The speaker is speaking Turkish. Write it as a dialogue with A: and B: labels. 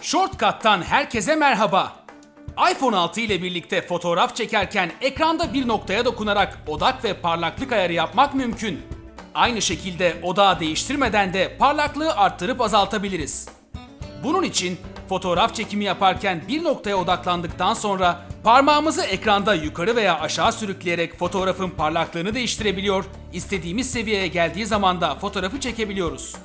A: Shortcut'tan herkese merhaba. iPhone 6 ile birlikte fotoğraf çekerken ekranda bir noktaya dokunarak odak ve parlaklık ayarı yapmak mümkün. Aynı şekilde odağı değiştirmeden de parlaklığı arttırıp azaltabiliriz. Bunun için fotoğraf çekimi yaparken bir noktaya odaklandıktan sonra parmağımızı ekranda yukarı veya aşağı sürükleyerek fotoğrafın parlaklığını değiştirebiliyor, istediğimiz seviyeye geldiği zaman da fotoğrafı çekebiliyoruz.